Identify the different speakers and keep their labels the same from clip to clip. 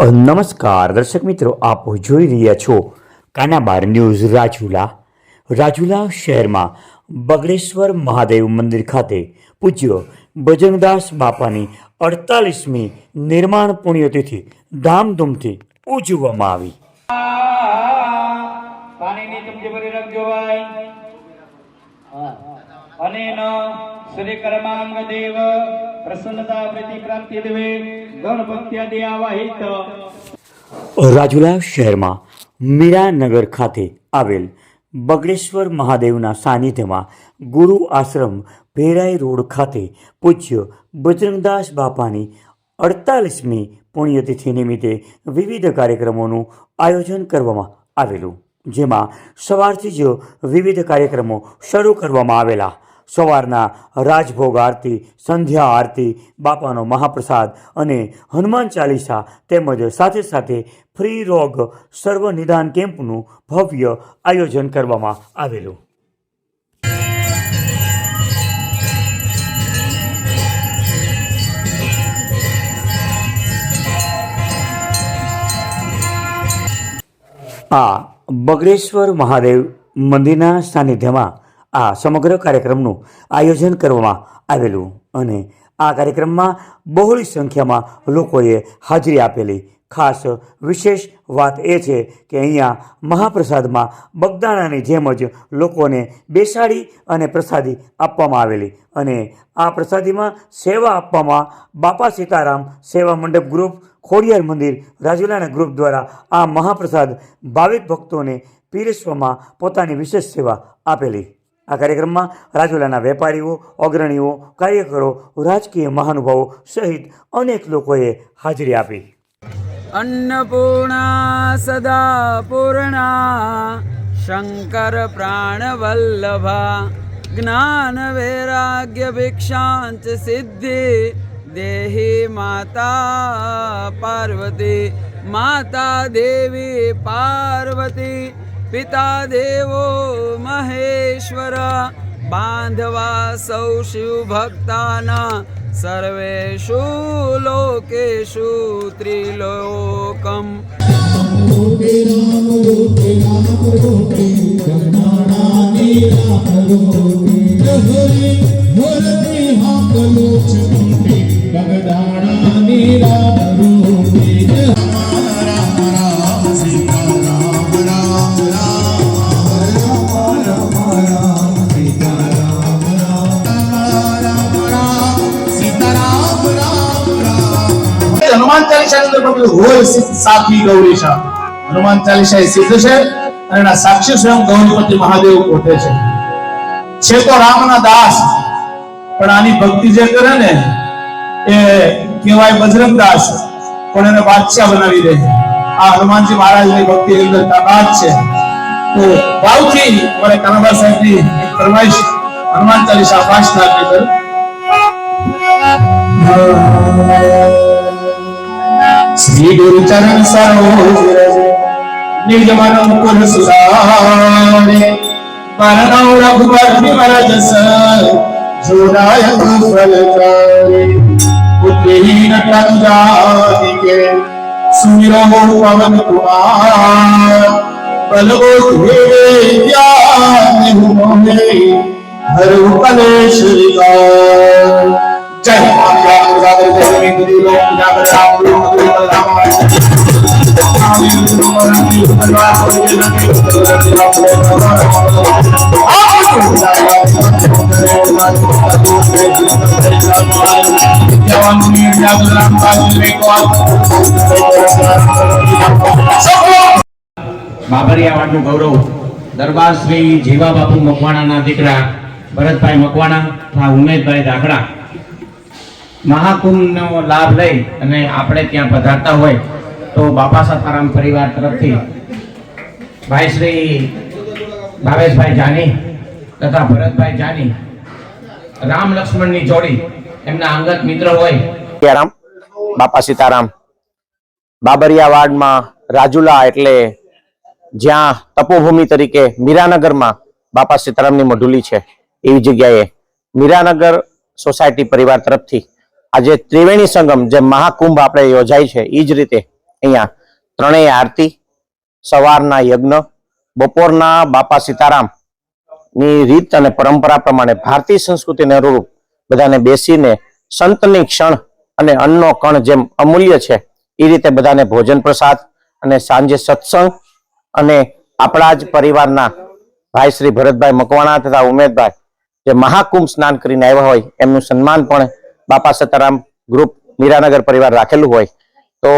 Speaker 1: નમસ્કાર. દર્શક મિત્રો આપ જોઈ રહ્યા છો કાનાબાર ન્યૂઝ રાજુલા. રાજુલા શહેરમાં બગડેશ્વર મહાદેવ મંદિર ખાતે પૂજ્ય બજરંગદાસ બાપાની અડતાલીસમી નિર્માણ પુણ્યતિથિ ધામધૂમથી ઉજવવામાં આવી.
Speaker 2: પાણીની ચમચી ભરી રાખજો ભાઈ. અને ન શ્રી કર્માંગ દેવ પ્રસન્નતા પ્રીતિ દેવે ગણપત્યાદિ આવાહિત
Speaker 1: રાજુલા શહેરમાં મીરાનગર ખાતે આવેલ બગડેશ્વર મહાદેવના સાનિધ્યમાં ગુરુ આશ્રમ ભેરાઈ રોડ ખાતે પૂજ્ય બજરંગદાસ બાપાની અડતાલીસમી પુણ્યતિથિ નિમિત્તે વિવિધ કાર્યક્રમોનું આયોજન કરવામાં આવેલું, જેમાં સવારથી જ વિવિધ કાર્યક્રમો શરૂ કરવામાં આવેલા. સવારના રાજભોગ આરતી, સંધ્યા આરતી, બાપાનો મહાપ્રસાદ અને હનુમાન ચાલીસા તેમજ સાથે સાથે ફ્રી રોગ સર્વ નિદાન કેમ્પનું ભવ્ય આયોજન કરવામાં આવેલું. આ બગડેશ્વર મહાદેવ મંદિરના સાનિધ્યમાં આ સમગ્ર કાર્યક્રમનું આયોજન કરવામાં આવેલું અને આ કાર્યક્રમમાં બહોળી સંખ્યામાં લોકોએ હાજરી આપેલી. ખાસ વિશેષ વાત એ છે કે અહીંયા મહાપ્રસાદમાં બગદાણાની જેમ જ લોકોને બેસાડી અને પ્રસાદી આપવામાં આવેલી અને આ પ્રસાદીમાં સેવા આપવામાં બાપા સીતારામ સેવા મંડપ ગ્રુપ, ખોડિયાર મંદિર, રાજુલાના ગ્રુપ દ્વારા આ મહાપ્રસાદ ભાવિક ભક્તોને પીરસવામાં પોતાની વિશેષ સેવા આપેલી. આ કાર્યક્રમમાં રાજુલાના વેપારીઓ, અગ્રણીઓ, કાર્યકરો, રાજકીય મહાનુભાવો સહિત અનેક લોકોએ હાજરી આપી.
Speaker 3: અન્નપૂર્ણા સદા પૂર્ણા શંકર પ્રાણવલ્લભા, જ્ઞાન વૈરાગ્ય ભિક્ષાંચ સિદ્ધિ, દેહી માતા પાર્વતી, માતા દેવી પાર્વતી પિતા દેવો મહેશ્વર બાંધવા સૌ શિવ ભક્તાના સર્વેશુ લોકેશુ ત્રિલોકમ
Speaker 4: હનુમાન ચાલીસા અંદર પણ હોય સાથી ગૌરીશા હનુમાન ચાલીસા એ સિદ્ધ છે અને એના સાક્ષી સ્વયં ગૌરીપતિ મહાદેવ પોતે છે. છે તો રામના દાસ પણ આની ભક્તિ જે કરે ને, એ કહેવાય બજરંગ દાસ પણ એને બાદશાહ બનાવી દે આ હનુમાનજી મહારાજની ભક્તિ ની અંદર તાકાત છે. તો ભાવથી મારે કાનાબા સાહેબની ફરમાઈશ, હનુમાન ચાલીસા પાંચ થાય કર શ્રી ગુરુ ચરણ સરોજ રજ નિજ મન મુકુર સુધારે પરણો રઘુબર વિમલ જસ જોડાય ફલ ચારે. બુદ્ધિહીન તન જાતિકે સુમિરો પવન કુમાર. પલવો ધીરે જ્ઞાન મોહે, હરુ કલેશ વિકાર.
Speaker 5: બાબરિયાવાડનું ગૌરવ. દરબાર શ્રી જીવા બાપુ મકવાણાના દીકરા ભરતભાઈ મકવાણા તથા ઉમેશભાઈ દાખડા મહાકુંભનો લાભ લઈ અને આપણે ત્યાં પધારતા હોય તો બાપા સાતારામ પરિવાર તરફથી ભાઈ શ્રી ભાવેશભાઈ જાની તથા ભરતભાઈ જાની, રામ લક્ષ્મણની જોડી એમના અંગત મિત્ર હોય.
Speaker 6: રામ બાપા સીતારામ બાબરિયા વાડમાં રાજુલા એટલે જ્યાં તપોભૂમિ તરીકે મીરાનગરમાં બાપા સીતારામની મઢુલી છે. એવી જગ્યાએ મીરાનગર સોસાયટી પરિવાર તરફથી આજે ત્રિવેણી સંગમ જે મહાકુંભ આપણે યોજાય છે એ જ રીતે અહીંયા ત્રણેય આરતી, સવારના યજ્ઞ, બપોરના બાપા સીતારામની રીત અને પરંપરા પ્રમાણે ભારતીય સંસ્કૃતિને અનુરૂપ બધાને બેસીને સંતની ક્ષણ અને અન્નનો કણ જેમ અમૂલ્ય છે એ રીતે બધાને ભોજન પ્રસાદ અને સાંજે સત્સંગ અને આપણા જ પરિવારના ભાઈ શ્રી ભરતભાઈ મકવાણા તથા ઉમેદભાઈ જે મહાકુંભ સ્નાન કરીને આવ્યા હોય, એમનું સન્માન પણ બાપા સતારામ ગ્રુપ મીરાનગર પરિવાર રાખેલું હોય, તો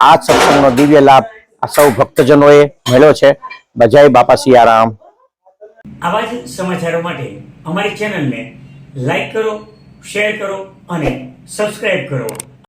Speaker 6: આ સત્સંગનો દિવ્ય લાભ આ સૌ ભક્તજનોએ મળ્યો છે. બજાય બાપા સિયારામ
Speaker 1: આવા જ સમાચારો માટે અમારી ચેનલને લાઈક કરો, શેર કરો અને સબસ્ક્રાઇબ કરો.